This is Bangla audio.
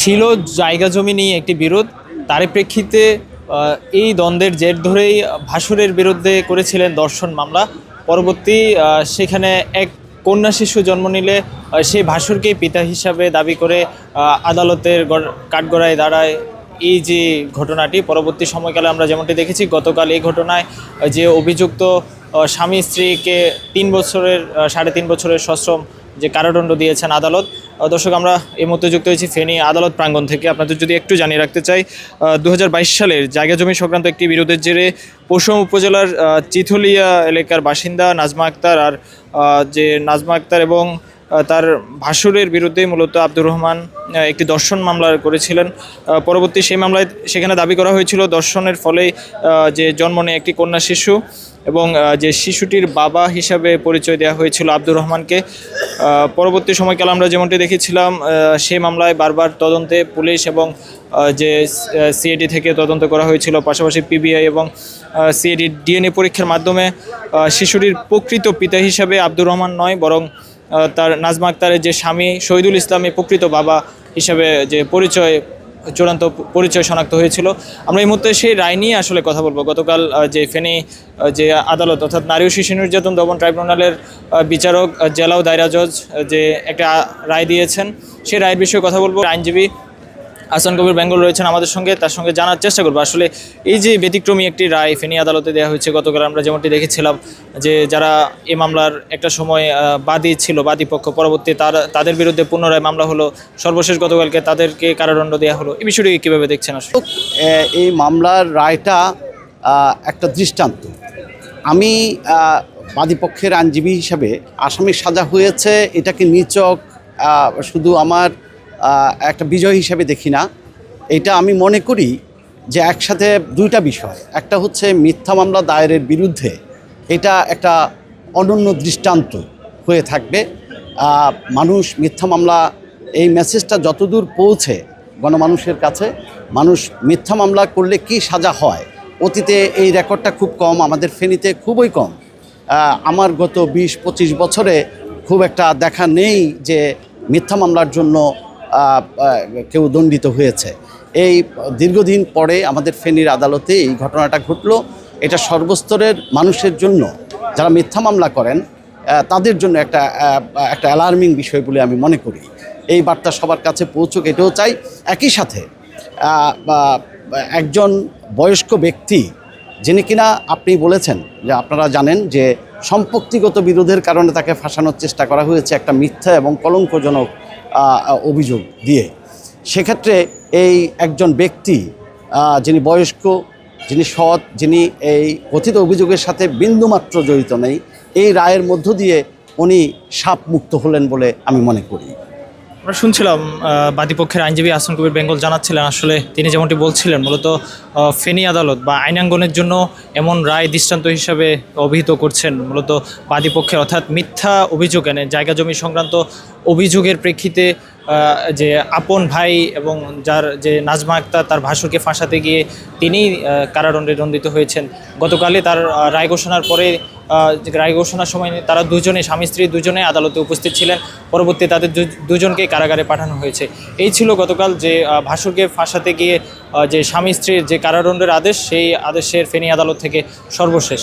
ছিল জায়গা জমি নিয়ে একটি বিরোধ। তারই প্রেক্ষিতে এই দ্বন্দ্বের জের ধরেই ভাসুরের বিরুদ্ধে করেছিলেন দর্শন মামলা। পরবর্তী সেখানে এক কন্যা শিশু জন্ম নিলে সেই ভাসুরকেই পিতা হিসাবে দাবি করে আদালতের কাঠগড়ায় দাঁড়ায় এই যে ঘটনাটি। পরবর্তী সময়কালে আমরা যেমনটি দেখেছি, গতকাল এই ঘটনায় যে অভিযুক্ত স্বামী স্ত্রীকে তিন বছরের সাড়ে তিন বছরের সশ্রম যে কারাদণ্ড দিয়েছেন আদালত দর্শক, আমরা এই মুহূর্তে যুক্ত হয়েছি ফেনী আদালত প্রাঙ্গণ থেকে। আপনাদের যদি একটু জানিয়ে রাখতে চাই দু হাজার বাইশ সালের জায়গা জমি সংক্রান্ত একটি বিরোধের জেরে পশুম উপজেলার চিথলিয়া এলাকার বাসিন্দা নাজমা আক্তার আর যে নাজমা আক্তার এবং তার ভাসুরের বিরুদ্ধে মূলত আব্দুর রহমান একটি দর্শন মামলা করেছিলেন। পরবর্তী সেই মামলায় সেখানে দাবি করা হয়েছিল দর্শনের ফলে যে জন্ম নেয় একটি কন্যা শিশু এবং যে শিশুটির বাবা হিসাবে পরিচয় দেওয়া হয়েছিল আব্দুর রহমানকে। পরবর্তী সময়কাল আমরা যেমনটি দেখেছিলাম সেই মামলায় বারবার তদন্তে পুলিশ এবং যে সিএডি থেকে তদন্ত করা হয়েছিল, পাশাপাশি পিবিআই এবং সিএডি ডিএনএ পরীক্ষার মাধ্যমে শিশুটির প্রকৃত পিতা হিসাবে আব্দুর রহমান নয়, বরং তার নাজমা আক্তারের যে স্বামী শহীদুল ইসলামী প্রকৃত বাবা হিসাবে যে পরিচয়, চূড়ান্ত পরিচয় শনাক্ত হয়েছিল। আমরা এই মুহূর্তে সেই রায় নিয়ে আসলে কথা বলব। গতকাল যে ফেনী যে আদালত অর্থাৎ নারী ও শিশু নির্যাতন দমন ট্রাইব্যুনালের বিচারক জেলা ও দায়রা জজ যে একটা রায় দিয়েছেন, সেই রায়ের বিষয়ে কথা বলব। আইনজীবী হাসান কবির বেঙ্গল রয়েছেন আমাদের সঙ্গে, তার সঙ্গে জানার চেষ্টা করব। আসলে এই যে ব্যতিক্রমী একটি রায় ফেনী আদালতে দেওয়া হয়েছে, গতকাল আমরা যেমনটি দেখেছিলাম যে যারা এ মামলার একটা সময় বাদী ছিল, বাদী পক্ষ, পরবর্তী তার, তাদের বিরুদ্ধে পুনরায় মামলা হলো, সর্বশেষ গতকালকে তাদেরকে কারাদণ্ড দেওয়া হলো। এই বিষয়টি কীভাবে দেখছেন আসলে? এই মামলার রায়টা একটা দৃষ্টান্ত। আমি বাদীপক্ষের আইনজীবী হিসাবে আসামির সাজা হয়েছে, এটাকে নিচক শুধু আমার একটা বিজয় হিসাবে দেখি না। এটা আমি মনে করি যে একসাথে দুইটা বিষয়। একটা হচ্ছে মিথ্যা মামলা দায়েরের বিরুদ্ধে এটা একটা অনন্য দৃষ্টান্ত হয়ে থাকবে। মানুষ মিথ্যা মামলা, এই মেসেজটা যতদূর পৌঁছে গণমানুষের কাছে, মানুষ মিথ্যা মামলা করলে কি সাজা হয়? অতীতে এই রেকর্ডটা খুব কম, আমাদের ফেনীতে খুবই কম। আমার গত বিশ পঁচিশ বছরে খুব একটা দেখা নেই যে মিথ্যা মামলার জন্য কেউ দণ্ডিত হয়েছে। এই দীর্ঘদিন পরে আমাদের ফেনীর আদালতে এই ঘটনাটা ঘটলো। এটা সর্বস্তরের মানুষের জন্য, যারা মিথ্যা মামলা করেন তাদের জন্য একটা একটা অ্যালার্মিং বিষয় বলে আমি মনে করি। এই বার্তা সবার কাছে পৌঁছুক, এটাও চাই। একই সাথে একজন বয়স্ক ব্যক্তি, যিনি কিনা আপনি বলেছেন যে আপনারা জানেন যে সম্পত্তিগত বিরোধের কারণে তাকে ফাঁসানোর চেষ্টা করা হয়েছে, একটা মিথ্যা এবং কলঙ্কজনক অভিযোগ দিয়ে। সেক্ষেত্রে এই একজন ব্যক্তি যিনি বয়স্ক, যিনি সৎ, যিনি এই কথিত অভিযোগের সাথে বিন্দুমাত্র জড়িত নেই, এই রায়ের মধ্য দিয়ে উনি সাপ মুক্ত হলেন বলে আমি মনে করি। আমরা শুনছিলাম বাদীপক্ষের আইনজীবী আসন কবির বেঙ্গল জানাচ্ছিলেন, আসলে তিনি যেমনটি বলছিলেন, মূলত ফেনি আদালত বা আইনাঙ্গনের জন্য এমন রায় দৃষ্টান্ত হিসাবে অভিহিত করছেন। মূলত বাদীপক্ষের অর্থাৎ মিথ্যা অভিযোগ এনে জায়গা জমি সংক্রান্ত অভিযোগের প্রেক্ষিতে যে আপন ভাই এবং যার যে নাজমা আক্তার তার ভাসুরকে ফাঁসাতে গিয়ে তিনি আহ, কারাদণ্ডে দণ্ডিত হয়েছেন। গতকালে তার রায় ঘোষণার পরে রায় ঘোষণার সময় তারা দুজনে স্বামী স্ত্রী দুজনে আদালতে উপস্থিত ছিলেন। পরবর্তী তাদের দুজনকে কারাগারে পাঠানো হয়েছে। এই ছিল গতকাল যে ভাসুরকে ফাঁসাতে গিয়ে যে স্বামী স্ত্রীর যে কারাদণ্ডের আদেশ সেই আদেশের ফেনী আদালত থেকে সর্বশেষ।